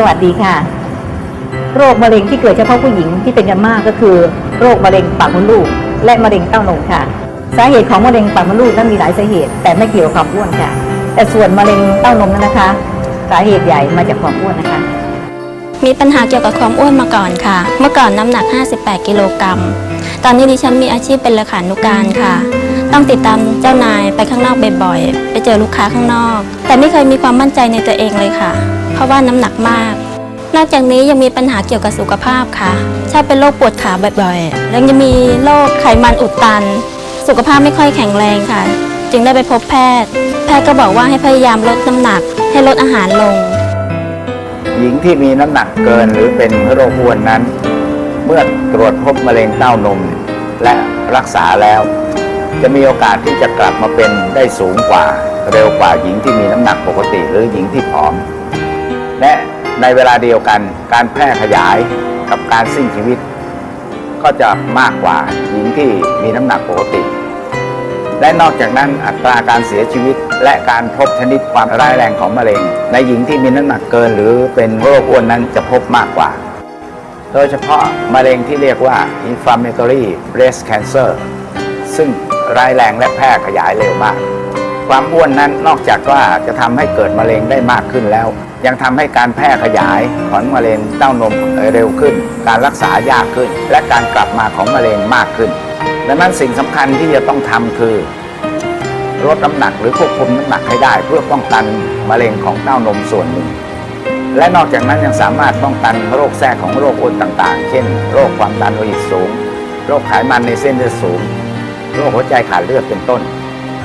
สวัสดีค่ะ โรคมะเร็งที่เกิดเฉพาะผู้หญิงที่เป็นกันมากก็คือ โรคมะเร็งปากมดลูก และมะเร็งเต้านมค่ะ สาเหตุของมะเร็งปากมดลูกนั้นมีหลายสาเหตุ แต่ไม่เกี่ยวกับความอ้วนค่ะ แต่ส่วนมะเร็งเต้านมนั้นนะคะ สาเหตุใหญ่มาจากความอ้วนนะคะ มีปัญหาเกี่ยวกับความอ้วนมาก่อนค่ะ เมื่อก่อนน้ำหนัก 58 กิโลกรัมตอนนี้ดิฉันมีอาชีพเป็นเลขานุการค่ะ ต้องติดตามเจ้านายไปข้างนอกบ่อยๆ ไปเจอลูกค้าข้างนอก แต่ไม่เคยมีความมั่นใจในตัวเองเลยค่ะ เพราะว่าน้ำหนักมาก นอกจากนี้ยังมีปัญหาเกี่ยวกับสุขภาพค่ะ ชอบเป็นโรคปวดขาบ่อยๆ แล้วยังมีโรคไขมันอุดตัน สุขภาพไม่ค่อยแข็งแรงค่ะ จึงได้ไปพบแพทย์ แพทย์ก็บอกว่าให้พยายามลดน้ำหนัก ให้ลดอาหารลง หญิงที่มีน้ำหนักเกินหรือเป็นโรคอ้วนนั้น เมื่อตรวจพบมะเร็งเต้านมและรักษาแล้ว จะมีโอกาสที่จะกลับมาเป็นได้สูงกว่า เร็วกว่าหญิงที่มีน้ำหนักปกติหรือหญิงที่ผอม และในเวลาเดียวกันการแพร่ขยายกับการสิ้นชีวิต ก็จะมากกว่าหญิงที่มีน้ำหนักปกติ และนอกจากนั้นอัตราการเสียชีวิต และการพบชนิดความร้ายแรงของมะเร็ง ในหญิงที่มีน้ำหนักเกิน หรือเป็นโรคอ้วนนั้นจะพบมากกว่า โดยเฉพาะมะเร็งที่เรียกว่า inflammatory breast cancer ซึ่ง ร้ายแรงและแพร่ขยายเร็วมาก ความอ้วนนั้นนอกจากว่าจะทำให้เกิดมะเร็งได้มากขึ้นแล้ว ยังทำให้การแพร่ขยายของมะเร็งเต้านมเร็วขึ้น การรักษายากขึ้น และการกลับมาของมะเร็งมากขึ้น ดังนั้นสิ่งสำคัญที่จะต้องทำคือลดน้ำหนักหรือควบคุมน้ำหนักให้ได้ เพื่อป้องกันมะเร็งของเต้านมส่วนหนึ่ง และนอกจากนั้นยังสามารถป้องกันโรคแทรกของโรคอ้วนต่างๆ เช่น โรคความดันโลหิตสูง โรคไขมันในเส้นเลือดสูง โรคหัวใจขาดเลือดเป็นต้น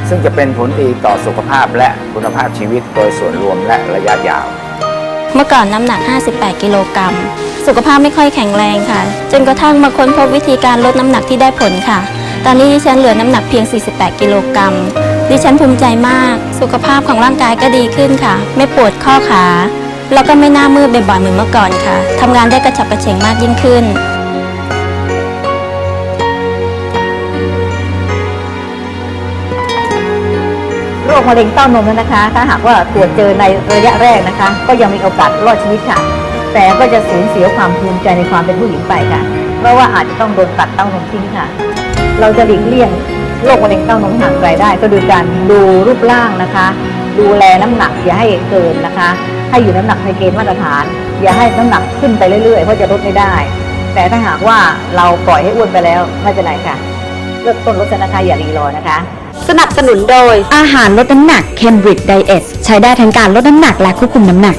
ซึ่งจะเป็นผลดีต่อสุขภาพและคุณภาพชีวิตโดยส่วนรวมและระยะยาว เมื่อก่อนน้ำหนัก 58 กิโลกรัม สุขภาพไม่ค่อยแข็งแรงค่ะ จนกระทั่งมาค้นพบวิธีการลดน้ำหนักที่ได้ผลค่ะ ตอนนี้ดิฉันเหลือน้ำหนักเพียง 48 กิโลกรัม ดิฉันภูมิใจมาก สุขภาพของร่างกายก็ดีขึ้นค่ะ ไม่ปวดข้อขา แล้วก็ไม่หน้ามืดบ่อยๆเหมือนเมื่อก่อนค่ะทำงานได้กระฉับกระเฉงมากยิ่งขึ้น รคมะเร็งเต้านมนั้นนะคะ ถ้าหากว่าตรวจเจอในระยะแรกนะคะ ก็ยังมีโอกาสรอดชีวิตค่ะ แต่ก็จะสูญเสียความภูมิใจในความเป็นผู้หญิงไปค่ะ เพราะว่าอาจจะต้องโดนตัดเต้านมทิ้งค่ะ เราจะหลีกเลี่ยงโรคมะเร็งเต้านมห่างไกลได้ ก็โดยการดูรูปร่างนะคะ ดูแลน้ำหนักอย่าให้เกินนะคะ ให้อยู่น้ำหนักในเกณฑ์มาตรฐาน อย่าให้น้ำหนักขึ้นไปเรื่อยๆเพราะจะลดไม่ได้ แต่ถ้าหากว่าเราปล่อยให้อ้วนไปแล้วไม่เป็นไรค่ะเริ่มต้นลดนะคะอย่ารีรอนะคะ สนับสนุนโดย อาหารลดน้ำหนักเคมบริดไดเอทใช้ได้ทั้งการลดน้ำหนักและควบคุมน้ำหนัก